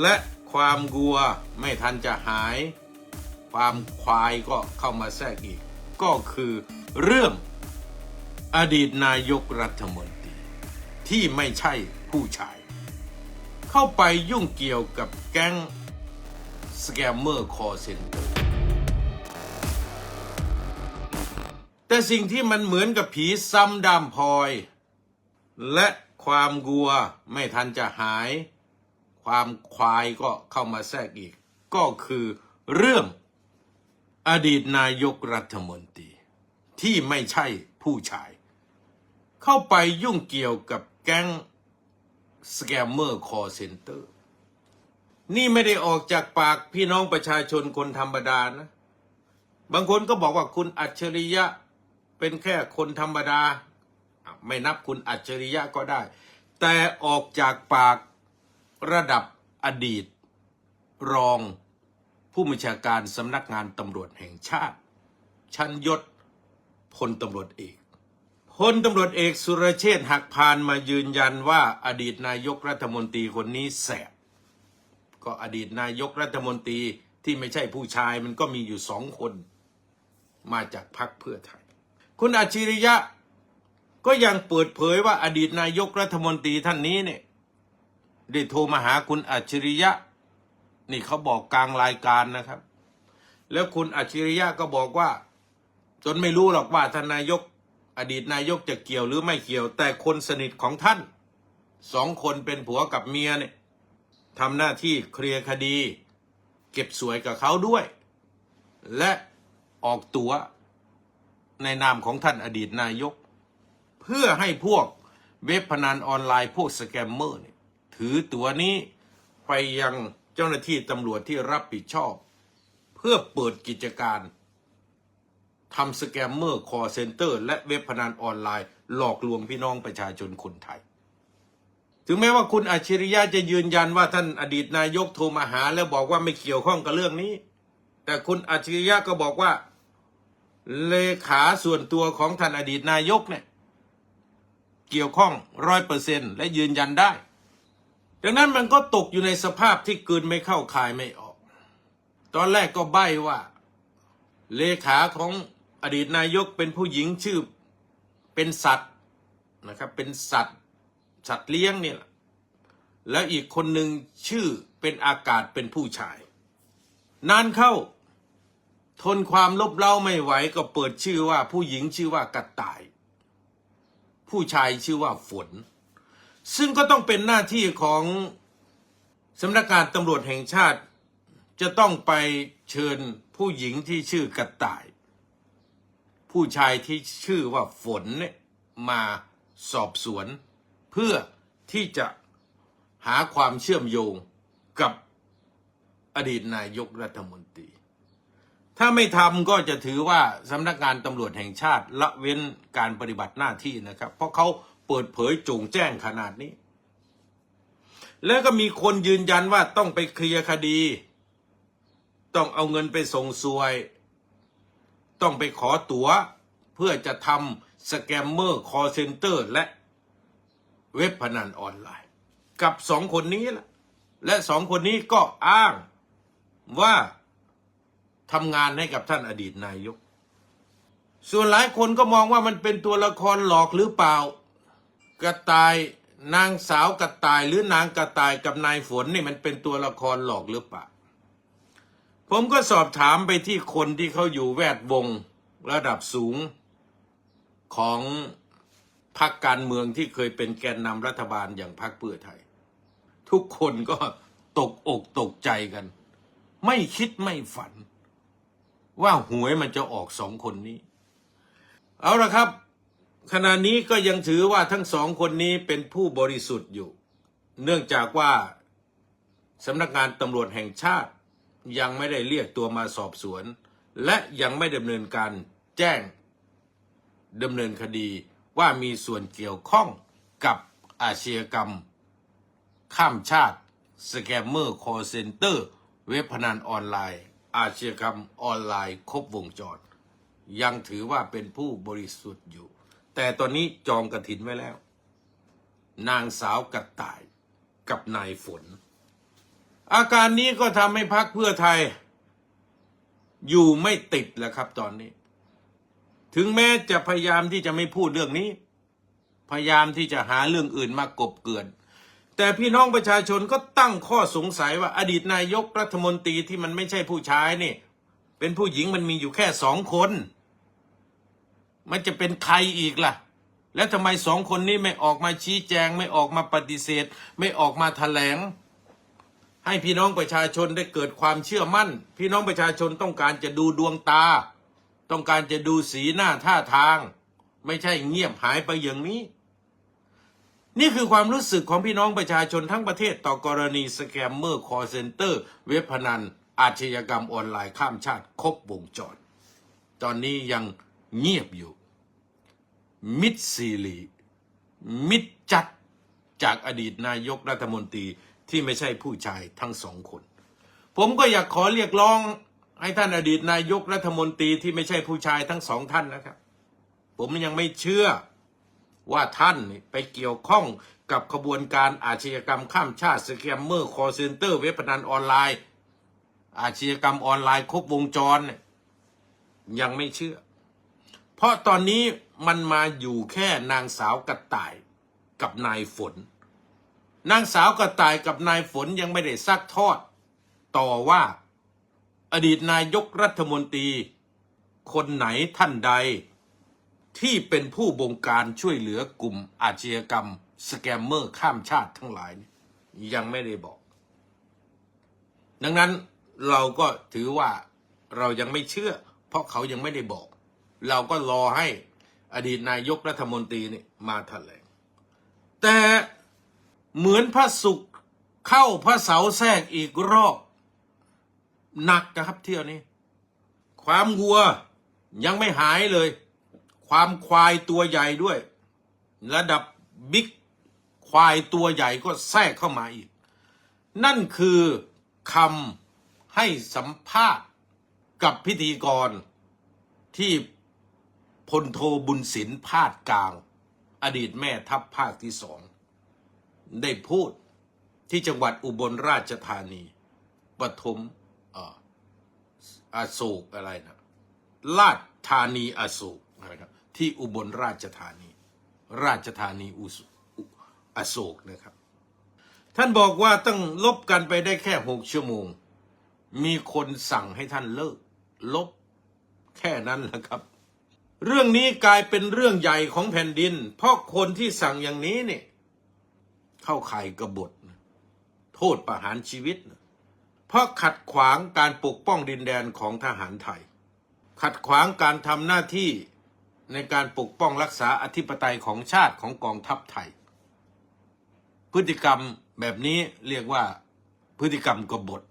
และความกลัวไม่ทันจะหาย ความควายก็เข้ามาแทรกอีก ก็คือเรื่องอดีตนายกรัฐมนตรีที่ไม่ใช่ผู้ชาย เข้าไปยุ่งเกี่ยวกับแก๊งสแกมเมอร์คอเซนเตอร์แต่สิ่งที่มันเหมือนกับผีซ้ำดามพลอย และความกลัวไม่ทันจะหาย ความควายก็เข้ามาแทรกอีก ก็คือเรื่องอดีตนายกรัฐมนตรี ที่ไม่ใช่ผู้ชาย เข้าไปยุ่งเกี่ยวกับแก๊งสแกมเมอร์คอร์เซนเตอร์นี่ไม่ได้ออกจากปากพี่น้องประชาชนคนธรรมดานะ บางคนก็บอกว่าคุณอัจฉริยะเป็นแค่คนธรรมดา ไม่นับคุณอัจฉริยะก็ได้ แต่ออกจากปาก ระดับอดีต รองผู้บัญชาการสำนักงานตำรวจแห่งชาติ ชั้นยศพลตำรวจเอกพลตำรวจเอกสุรเชษฐ์หักพานมายืนยันว่าอดีตนายกรัฐมนตรีคนนี้แสบ ก็อดีตนายกรัฐมนตรีที่ไม่ใช่ผู้ชายมันก็มีอยู่สองคน มาจากพรรคเพื่อไทย คุณอัจฉริยะก็ยังเปิดเผยว่าอดีตนายกรัฐมนตรีท่านนี้เนี่ย ได้โทรมาหาคุณอัจฉริยะ นี่เขาบอกกลางรายการนะครับ แล้วคุณอัจฉริยะก็บอกว่า จนไม่รู้หรอกว่าท่านนายกอดีตนายกจะเกี่ยวหรือไม่เกี่ยว แต่คนสนิทของท่านสองคนเป็นผัวกับเมียเนี่ยทำหน้าที่เคลียร์คดี เก็บสวยกับเขาด้วย และออกตัวในนามของท่านอดีตนายก เพื่อให้พวกเว็บพนันออนไลน์พวกสแกมเมอร์เนี่ย ถือตัวนี้ไปยังเจ้าหน้าที่ตำรวจที่รับผิดชอบ เพื่อเปิดกิจการทำสแกมเมอร์คอร์เซนเตอร์ และเว็บพนันออนไลน์ หลอกลวงพี่น้องประชาชนคนไทย ถึงแม้ว่าคุณอัจฉริยะจะยืนยันว่าท่านอดีตนายกโทรมาหา แล้วบอกว่าไม่เกี่ยวข้องกับเรื่องนี้ แต่คุณอัจฉริยะก็บอกว่าเลขาส่วนตัวของท่านอดีตนายกเนี่ยเกี่ยวข้องร้อยเปอร์เซ็นและยืนยันได้ ดังนั้นมันก็ตกอยู่ในสภาพที่กืนไม่เข้าคายไม่ออก ตอนแรกก็ใบ้ว่า เลขาของอดีตนายกเป็นผู้หญิงชื่อเป็นสัตว์นะครับ เป็นสัตว์สัตว์เลี้ยงเนี่ยและแล้วอีกคนหนึ่งชื่อเป็นอากาศเป็นผู้ชาย นานเข้า ทนความลบเล้าไม่ไหวก็เปิดชื่อว่าผู้หญิงชื่อว่ากระต่าย ผู้ชายชื่อว่าฝน ซึ่งก็ต้องเป็นหน้าที่ของสำนักงานตำรวจแห่งชาติ จะต้องไปเชิญผู้หญิงที่ชื่อกระต่าย ผู้ชายที่ชื่อว่าฝนเนี่ยมาสอบสวน เพื่อที่จะหาความเชื่อมโยงกับอดีตนายกรัฐมนตรี ถ้าไม่ทำก็จะถือว่าสำนักงานตำรวจแห่งชาติละเว้นการปฏิบัติหน้าที่นะครับ เพราะเขา เปิดเผยโจงแจ้งขนาดนี้ แล้วก็มีคนยืนยันว่าต้องไปเคลียร์คดี ต้องเอาเงินไปส่งสวย ต้องไปขอตั๋ว เพื่อจะทำสแกมเมอร์คอร์เซนเตอร์และเว็บพนันออนไลน์ กับสองคนนี้ละและสองคนนี้ก็อ้างว่าทำงานให้กับท่านอดีตนายก ส่วนหลายคนก็มองว่ามันเป็นตัวละครหลอกหรือเปล่า กระต่ายนางสาวกระต่ายหรือนางกระต่ายกับนายฝนนี่มันเป็นตัวละครหลอกหรือเปล่าผมก็สอบถามไปที่คนที่เขาอยู่แวดวงระดับสูงของพรรคการเมืองที่เคยเป็นแกนนำรัฐบาลอย่างพรรคเพื่อไทย ทุกคนก็ตกอกตกใจกัน ไม่คิดไม่ฝัน ว่าหวยมันจะออกสองคนนี้ เอาละครับ ขณะนี้ก็ยังถือว่าทั้งสองคนนี้เป็นผู้บริสุทธิ์อยู่ เนื่องจากว่าสำนักงานตำรวจแห่งชาติ ยังไม่ได้เรียกตัวมาสอบสวน และยังไม่ดำเนินการแจ้งดำเนินคดีว่ามีส่วนเกี่ยวข้องกับอาชญากรรม ข้ามชาติสแกมเมอร์คอร์เซนเตอร์ เว็บพนันออนไลน์ อาชญากรรมออนไลน์ครบวงจร ยังถือว่าเป็นผู้บริสุทธิ์อยู่ แต่ตอนนี้จองกระถินไว้แล้ว นางสาวกระต่ายกับนายฝน อาการนี้ก็ทำให้พักเพื่อไทย อยู่ไม่ติดแล้วครับตอนนี้ ถึงแม้จะพยายามที่จะไม่พูดเรื่องนี้ พยายามที่จะหาเรื่องอื่นมากบเกลื่อนแต่พี่น้องประชาชนก็ตั้งข้อสงสัยว่าอดีตนายกรัฐมนตรีที่มันไม่ใช่ผู้ชายนี่ เป็นผู้หญิงมันมีอยู่แค่สองคน มันจะเป็นใครอีกล่ะ แล้วทำไมสองคนนี้ไม่ออกมาชี้แจง ไม่ออกมาปฏิเสธ ไม่ออกมาแถลง ให้พี่น้องประชาชนได้เกิดความเชื่อมั่น พี่น้องประชาชนต้องการจะดูดวงตา ต้องการจะดูสีหน้าท่าทาง ไม่ใช่เงียบหายไปอย่างนี้ นี่คือความรู้สึกของพี่น้องประชาชนทั้งประเทศต่อกรณีสแกมเมอร์คอร์เซนเตอร์ เว็บพนันอาชญากรรมออนไลน์ข้ามชาติครบวงจร ตอนนี้ยัง เงียบอยู่ มิดซีรีมิดจัดจากอดีตนายกรัฐมนตรีที่ไม่ใช่ผู้ชายทั้งสองคน ผมก็อยากขอเรียกร้องให้ท่านอดีตนายกรัฐมนตรีที่ไม่ใช่ผู้ชายทั้งสองท่านนะครับ ผมยังไม่เชื่อว่าท่านไปเกี่ยวข้องกับขบวนการอาชญากรรมข้ามชาติสแกมเมอร์คอร์เซนเตอร์เว็บพนันออนไลน์ อาชญากรรมออนไลน์ครบวงจรยังไม่เชื่อ เพราะตอนนี้มันมาอยู่แค่นางสาวกระต่ายกับนายฝน นางสาวกระต่ายกับนายฝนยังไม่ได้ซักทอด ต่อว่าอดีตนายกรัฐมนตรี คนไหนท่านใด ที่เป็นผู้บงการช่วยเหลือกลุ่มอาชญากรรม สแกมเมอร์ข้ามชาติทั้งหลาย ยังไม่ได้บอก ดังนั้นเราก็ถือว่าเรายังไม่เชื่อ เพราะเขายังไม่ได้บอก เราก็รอให้อดีตนายกรัฐมนตรีนี่มาแถลง แต่เหมือนพระศุกร์เข้าพระเสาแทรกอีกรอบหนักนะครับเที่ยวนี้ ความวัวยังไม่หายเลย ความควายตัวใหญ่ด้วย ระดับบิ๊กควายตัวใหญ่ก็แทรกเข้ามาอีก นั่นคือคำให้สัมภาษณ์กับพิธีกรที่ พลโทบุญศิลป์พาดกลาง อดีตแม่ทัพภาคที่สอง ได้พูดที่จังหวัดอุบลราชธานีปฐมอโศกอะไรนะราชธานีอโศกนะครับที่อุบลราชธานี ราชธานีอุอโศกนะครับ ท่านบอกว่าต้องลบกันไปได้แค่หกชั่วโมง มีคนสั่งให้ท่านเลิก ลบแค่นั้นแหละครับ เรื่องนี้กลายเป็นเรื่องใหญ่ของแผ่นดิน เพราะคนที่สั่งอย่างนี้เนี่ยเข้าข่ายกบฏ โทษประหารชีวิต เพราะขัดขวางการปกป้องดินแดนของทหารไทย ขัดขวางการทำหน้าที่ในการปกป้องรักษาอธิปไตยของชาติของกองทัพไทย พฤติกรรมแบบนี้เรียกว่าพฤติกรรมกบฏ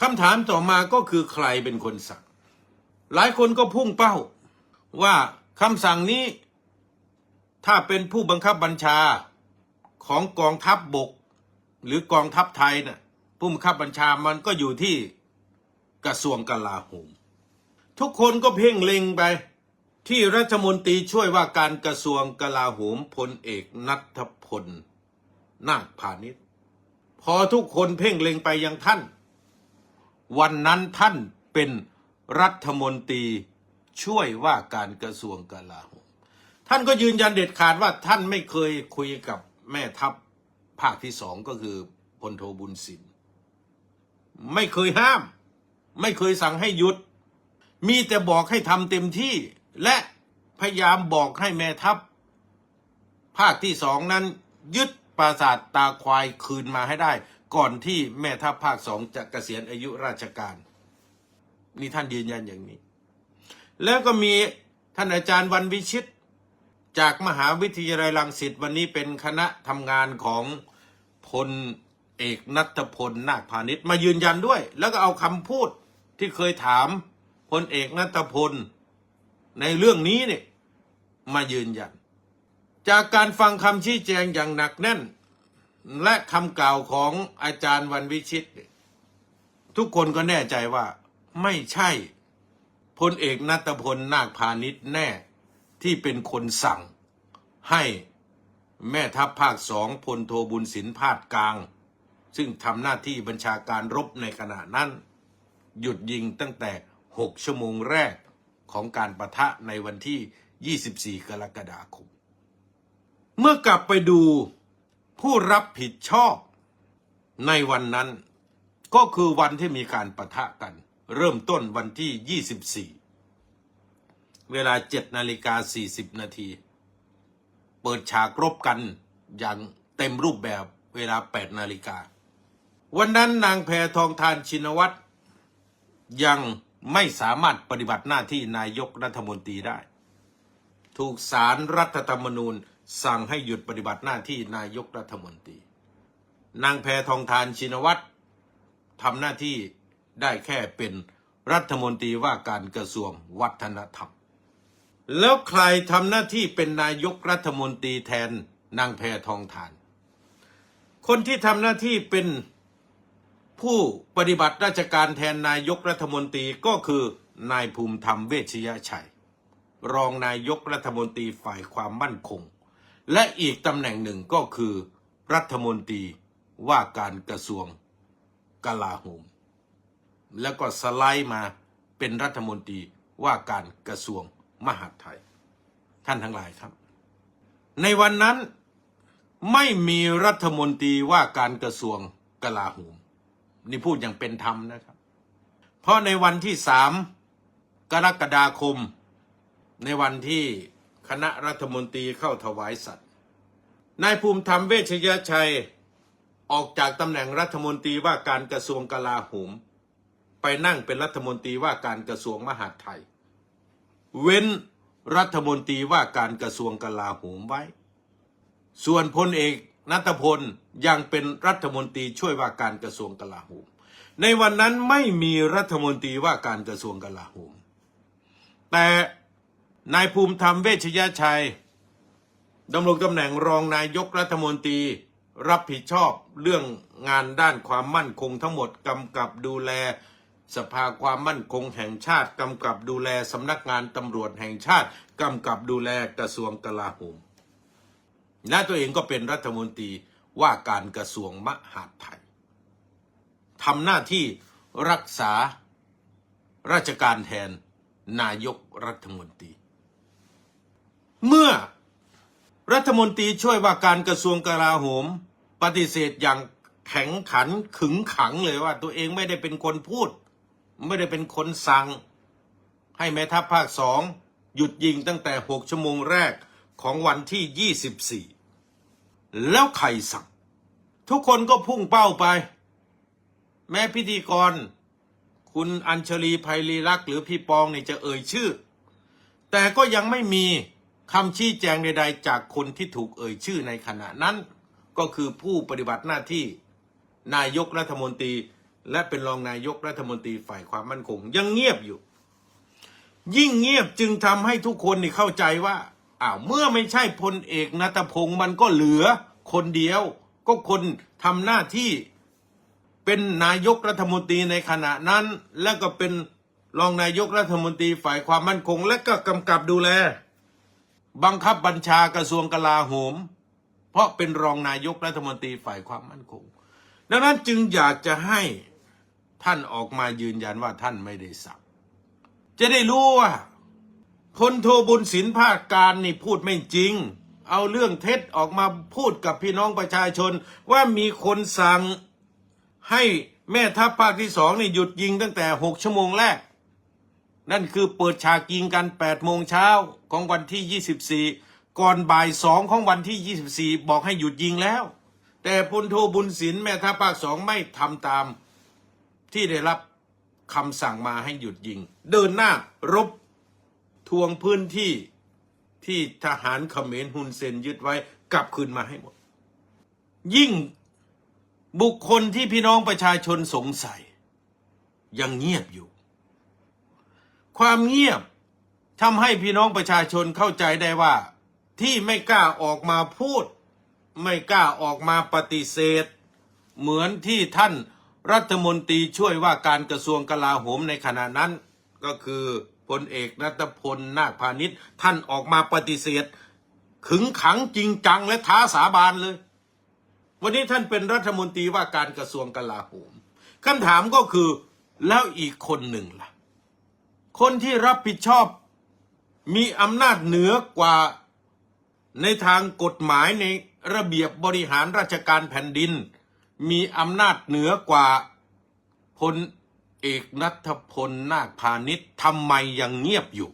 คำถามต่อมาก็คือใครเป็นคนสั่ง หลายคนก็พุ่งเป้า ว่าคำสั่งนี้ ถ้าเป็นผู้บังคับบัญชาของกองทัพบบก หรือกองทัพไทยน่ะผู้บังคับบัญชามันก็อยู่ที่กระทรวงกลาโหม ทุกคนก็เพ่งเล็งไป ที่รัฐมนตรีช่วยว่าการกระทรวงกลาโหมพลเอกนัทพลนาคพาณิชย์พอทุกคนเพ่งเล็งไปยังท่าน วันนั้นท่านเป็นรัฐมนตรี ช่วยว่าการกระทรวงกลาโหมท่านก็ยืนยันเด็ดขาดว่าท่านไม่เคยคุยกับแม่ทัพภาคที่สองก็คือพลโทบุญสินไม่เคยห้าม ไม่เคยสั่งให้หยุด มีแต่บอกให้ทำเต็มที่ และพยายามบอกให้แม่ทัพ ภาคที่สองนั้น ยึดปราสาทตาควายคืนมาให้ได้ ก่อนที่แม่ทัพภาคสองจะเกษียณอายุราชการ นี่ท่านยืนยันอย่างนี้ แล้วก็มีท่านอาจารย์วันวิชิต จากมหาวิทยาลัยรังสิตวันนี้เป็นคณะทำงานของพลเอกนัทพลนาคพาณิชย์มายืนยันด้วย แล้วก็เอาคำพูดที่เคยถามพลเอกนัทพลในเรื่องนี้เนี่ยมายืนยัน จากการฟังคำชี้แจงอย่างหนักแน่น และคำกล่าวของอาจารย์วันวิชิต ทุกคนก็แน่ใจว่าไม่ใช่ พลเอกนัทพลนาคพาณิชย์แน่ที่เป็นคนสั่ง ให้แม่ทัพภาคสองพลโทบุญสินพาดกลาง ซึ่งทำหน้าที่บัญชาการรบในขณะนั้น หยุดยิงตั้งแต่ 6 ชั่วโมงแรกของการประทะในวันที่ 24 กรกฎาคม เมื่อกลับไปดูผู้รับผิดชอบในวันนั้น ก็คือวันที่มีการประทะกัน เริ่มต้นวันที่ 24 เวลา 7 นาฬิกา 40 นาที เปิดฉากรบกันอย่างเต็มรูปแบบเวลา 8 นาฬิกา วันนั้นนางแพทองทานชินวัตรยังไม่สามารถปฏิบัติหน้าที่นายกรัฐมนตรีได้ ถูกสารรัฐธรรมนูญสั่งให้หยุดปฏิบัติหน้าที่นายกรัฐมนตรี นางแพทองทานชินวัตรทำหน้าที่ ได้แค่เป็นรัฐมนตรีว่าการกระทรวงวัฒนธรรม แล้วใครทำหน้าที่เป็นนายกรัฐมนตรีแทนนางแพทองทาน คนที่ทำหน้าที่เป็นผู้ปฏิบัติราชการแทนนายกรัฐมนตรีก็คือนายภูมิธรรมเวชยชัย รองนายกรัฐมนตรีฝ่ายความมั่นคง และอีกตำแหน่งหนึ่งก็คือ รัฐมนตรีว่าการกระทรวงกลาโหม แล้วก็สไลด์มาเป็นรัฐมนตรีว่าการกระทรวงมหาดไทย ท่านทั้งหลายครับ ในวันนั้นไม่มีรัฐมนตรีว่าการกระทรวงกลาโหมนี่พูดอย่างเป็นธรรมนะครับ เพราะในวันที่สามกรกฎาคม ในวันที่คณะรัฐมนตรีเข้าถวายสัตย์นายภูมิธรรมเวชยชัยออกจากตำแหน่งรัฐมนตรีว่าการกระทรวงกลาโหม ไปนั่งเป็นรัฐมนตรีว่าการกระทรวงมหาดไทย เว้นรัฐมนตรีว่าการกระทรวงกลาโหมไว้ ส่วนพลเอกนัทพลยังเป็นรัฐมนตรีช่วยว่าการกระทรวงกลาโหม ในวันนั้นไม่มีรัฐมนตรีว่าการกระทรวงกลาโหม แต่นายภูมิธรรมเวชยชัยดำรงตำแหน่งรองนายกรัฐมนตรีรับผิดชอบเรื่องงานด้านความมั่นคงทั้งหมดกำกับดูแล สภาความมั่นคงแห่งชาติกำกับดูแลสำนักงานตำรวจแห่งชาติกำกับดูแลกระทรวงกลาโหมและตัวเองก็เป็นรัฐมนตรีว่าการกระทรวงมหาดไทยทำหน้าที่รักษาราชการแทนนายกรัฐมนตรี เมื่อรัฐมนตรีช่วยว่าการกระทรวงกลาโหม ปฏิเสธอย่างแข็งขันขึงขังเลยว่าตัวเองไม่ได้เป็นคนพูด ไม่ได้เป็นคนสั่ง ให้แม่ทัพภาคสองหยุดยิงตั้งแต่หกชั่วโมงแรกของวันที่ยี่สิบสี่แล้วใครสั่ง ทุกคนก็พุ่งเป้าไป แม้พิธีกร คุณอัญชลีภัยรีรักหรือพี่ปองเนี่ยจะเอ่ยชื่อ แต่ก็ยังไม่มีคำชี้แจงใดๆ จากคนที่ถูกเอ่ยชื่อในขณะนั้น ก็คือผู้ปฏิบัติหน้าที่นายกรัฐมนตรี และเป็นรองนายกรัฐมนตรีฝ่ายความมั่นคง ยังเงียบอยู่ ยิ่งเงียบจึงทำให้ทุกคนนี่เข้าใจว่าอ้าวเมื่อไม่ใช่พลเอกนัตพงศ์มันก็เหลือคนเดียว ก็คนทำหน้าที่เป็นนายกรัฐมนตรีในขณะนั้น และก็เป็นรองนายกรัฐมนตรีฝ่ายความมั่นคง และก็กำกับดูแล บังคับบัญชากระทรวงกลาโหม เพราะเป็นรองนายกรัฐมนตรีฝ่ายความมั่นคง ดังนั้นจึงอยากจะให้ ท่านออกมายืนยันว่าท่านไม่ได้สั่ง จะได้รู้ว่าพลโทบุญสินภาคการนี่พูดไม่จริง เอาเรื่องเท็จออกมาพูดกับพี่น้องประชาชน ว่ามีคนสั่งให้แม่ทัพภาคที่สองนี่หยุดยิงตั้งแต่หกชั่วโมงแรก นั่นคือเปิดฉากยิงกันแปดโมงเช้าของวันที่ยี่สิบสี่ก่อนบ่ายสองของวันที่ยี่สิบสี่บอกให้หยุดยิงแล้ว แต่พลโทบุญสินแม่ทัพภาคสองไม่ทำตาม ที่ได้รับคำสั่งมาให้หยุดยิง เดินหน้ารบทวงพื้นที่ที่ทหารเขมรฮุนเซนยึดไว้กลับคืนมาให้หมด ยิ่งบุคคลที่พี่น้องประชาชนสงสัย ยังเงียบอยู่ ความเงียบทำให้พี่น้องประชาชนเข้าใจได้ว่า ที่ไม่กล้าออกมาพูด ไม่กล้าออกมาปฏิเสธ เหมือนที่ท่าน รัฐมนตรีช่วยว่าการกระทรวงกลาโหมในขณะนั้นก็คือพลเอกนัตพลนาคพาณิชย์ท่านออกมาปฏิเสธ ขึงขังจริงจังและท้าสาบานเลย วันนี้ท่านเป็นรัฐมนตรีว่าการกระทรวงกลาโหมคำถามก็คือแล้วอีกคนหนึ่งล่ะ คนที่รับผิดชอบมีอำนาจเหนือกว่าในทางกฎหมายในระเบียบบริหารราชการแผ่นดิน มีอำนาจเหนือกว่าพลเอกนัทพลนาคพาณิชย์ทำไมยังเงียบอยู่